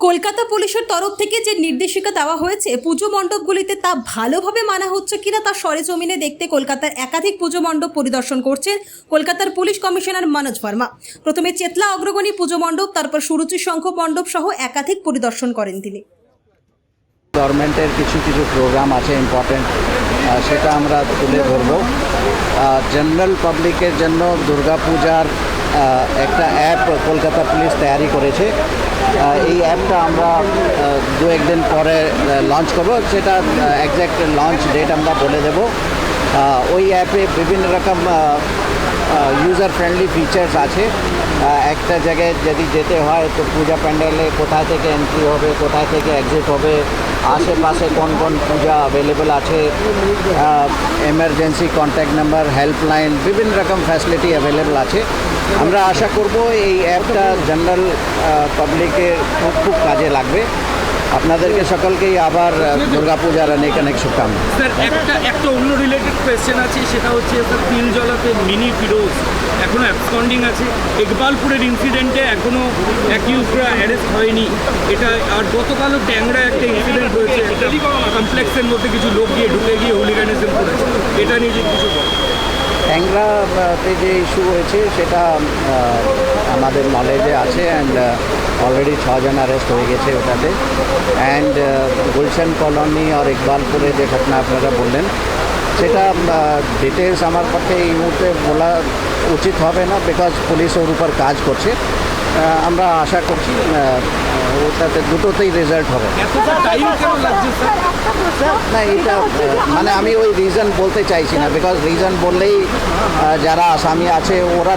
কলকাতা পুলিশের তরফ থেকে যে নির্দেশিকা দেওয়া হয়েছে পুজো মণ্ডপগুলিতে তা ভালোভাবে মানা হচ্ছে কিনা তা সরেজমিনে দেখতে কলকাতার একাধিক পুজো মণ্ডপ পরিদর্শন করছেন কলকাতার পুলিশ কমিশনার মনোজ ভার্মা। প্রথমে চেতলা অগ্রগণী পুজো মণ্ডপ তারপর সুরুচি শঙ্খ মণ্ডপ সহ একাধিক পরিদর্শন করেন তিনি। গভর্নমেন্টের কিছু কিছু প্রোগ্রাম আছে ইম্পর্টেন্ট সেটা আমরা তুলে ধরবো। জেনারেল পাবলিকের জন্য দুর্গাপূজার একটা অ্যাপ কলকাতা পুলিশ তৈরি করেছে। এই অ্যাপটা আমরা দু একদিন পরে লঞ্চ করব। সেটা একজ্যাক্ট লঞ্চ ডেট আমরা বলে দেব। ওই অ্যাপে বিভিন্ন রকম ইউজার ফ্রেন্ডলি ফিচার্স আছে। একটা জায়গায় যদি যেতে হয়, তো পূজা প্যান্ডেলে কোথায় থেকে এন্ট্রি হবে, কোথায় থেকে এক্সিট হবে, আশেপাশে কোন কোন পূজা অ্যাভেলেবেল আছে এমার্জেন্সি কন্ট্যাক্ট নাম্বার হেল্পলাইন বিভিন্ন রকম ফ্যাসিলিটি অ্যাভেলেবেল আছে। আমরা আশা করব এই অ্যাপটা জেনারেল পাবলিকের খুব খুব কাজে লাগবে। আপনাদেরকে সকলকেই আবার আহ, দুর্গাপূজার অনেক অনেক শুভকামনা। স্যার একটা একটা অন্য রিলেটেড কোয়েশ্চেন আছে সেটা হচ্ছে স্যার তিলজলাতে মিনি ফিরোজ এখনও অ্যাবসকন্ডিং আছে। ইকবালপুরের ইনসিডেন্টে এখনও অ্যাকিউজরা অ্যারেস্ট হয়নি। এটা আর গতকালও ট্যাংরা একটা ইনসিডেন্ট হয়েছে একটা কমপ্লেক্সের মধ্যে কিছু লোক গিয়ে ঢুকে গিয়ে হুলিগানিজম করেছে। এটা নিয়ে যে কিছু। ট্যাংরাতে যে ইস্যু হয়েছে সেটা আমাদের নলেজে আছে অ্যান্ড অলরেডি ছজন অ্যারেস্ট হয়ে গেছে ওটাতে। অ্যান্ড গুলশান কলোনি আর ইকবালপুরে যে ঘটনা আপনারা বললেন সেটা ডিটেলস আমার পক্ষে এই মুহূর্তে বলা উচিত হবে না বিকজ পুলিশ ওর উপর কাজ করছে। আমরা আশা করছি ওটাতে দুটোতেই রেজাল্ট হবে। এতটা টাইম কেন লাগছে স্যার না এটা মানে আমি ওই রিজন বলতে চাইছি না বিকজ রিজন বললেই যারা আসামি আছে ওরা